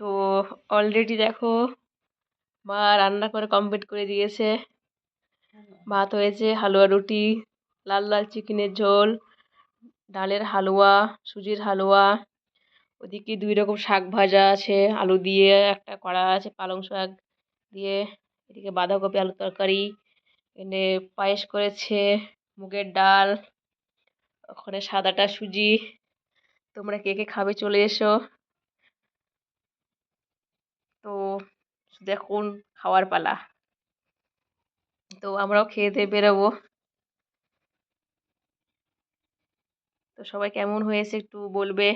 তো অলরেডি দেখো মা রান্না করে কমপ্লিট করে দিয়েছে। ভাত হয়েছে হালুয়া রুটি লাল লাল চিকেনের ঝোল ডালের হালুয়া সুজির হালুয়া ওদিকে দুই রকম শাক ভাজা আছে আলু দিয়ে একটা করা আছে পালং শাক দিয়ে এদিকে বাঁধাকপি আলুর তরকারি এনে পায়েস করেছে মুগের ডাল ওখানে সাদাটা সুজি তোমরা কে কে খাবে চলে এসো তো দেখুন খাওয়ার পালা। তো আমরাও খেয়ে দিয়ে বেরোবো। তো সবাই কেমন হয়েছে একটু বলবে?